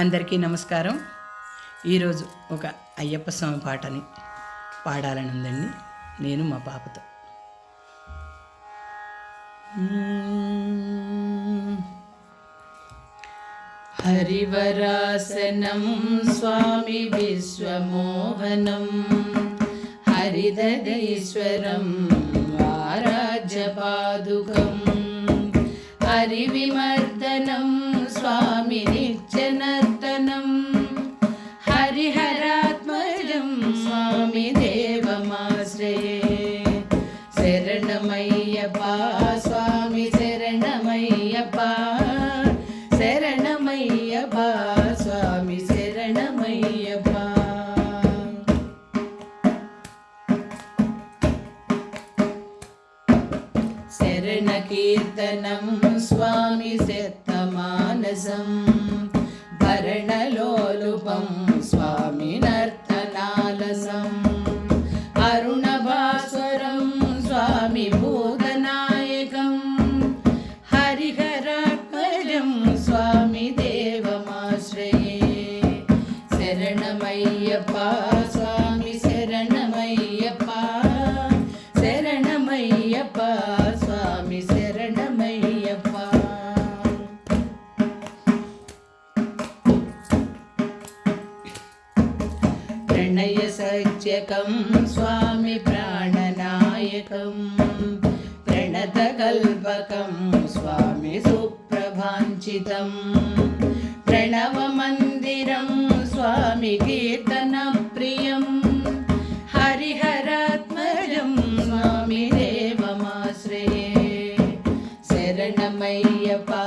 అందరికీ నమస్కారం. ఈరోజు ఒక అయ్యప్ప స్వామి పాటని పాడాలని ఉందండి నేను మా పాపతో. హరివరాసనం స్వామి విశ్వమోహనం హరిదీశ్వరం ఆరాజ్యపాదుకం హరివిమర్దనం चरणकीर्तनं स्वामि सिद्धमानसं भरणलोलुपं स्वामि नर्तनालसम् अरुणभास्वरं स्वामि भूतनायकं हरिहरात्मजं स्वामि देवमाश्रये शरणमय्यपा नायकं स्वामि प्राणनायकं प्रणतकल्पकं स्वामि सुप्रभाञ्चितं प्रणवमन्दिरं स्वामि कीर्तनप्रियं हरिहरात्मजं स्वामि देवमाश्रये शरणमय्यपा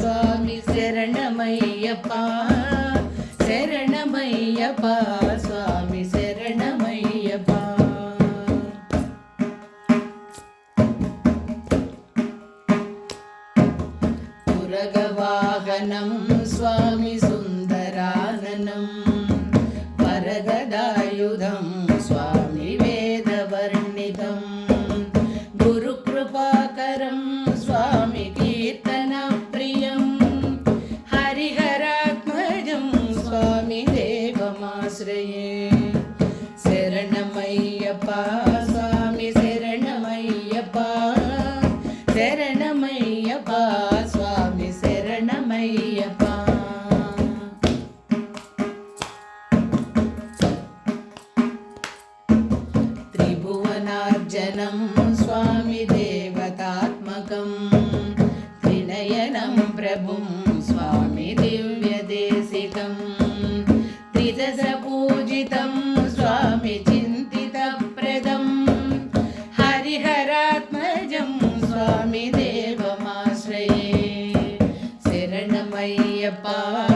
स्वामि शरणमय्यपा பரகவாகனம் சுவாமி சுந்தரானனம். பரகதாயுதம் சுவாமி வேதவர்ணிதம். குருகிருபாகரம் சுவாமி கீர்த்தனப்பிரியம். ஹரிஹராத்மஜம் சுவாமி தேவமாசிரயே. சரணமையப்பா சுவாமி சரணமையப்பா. சரணமையப்பா स्वामि देवतात्मकं। त्रिनयनं प्रभुं स्वामि दिव्यदेशिकं। त्रिदशपूजितं स्वामि चिन्तितप्रदं। हरिहरात्मजं स्वामि देवमाश्रये। शरणमय्यप्पा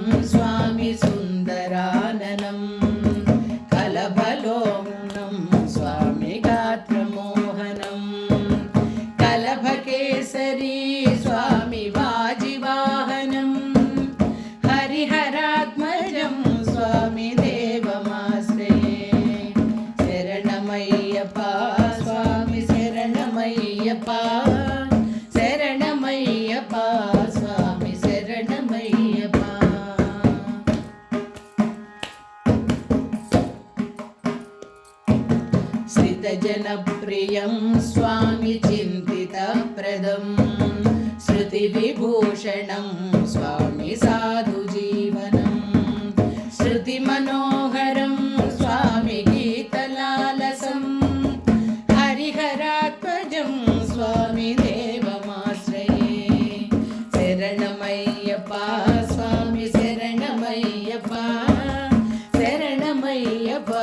times. जनप्रियं स्वामि चिन्तितप्रदम् श्रुतिविभूषणं स्वामि साधुजीवनं श्रुतिमनोहरं स्वामि गीतलालसं हरिहरात्मजं स्वामि देवमाश्रये शरणमय्यपा स्वामि शरणमय्यपा शरणमय्यपा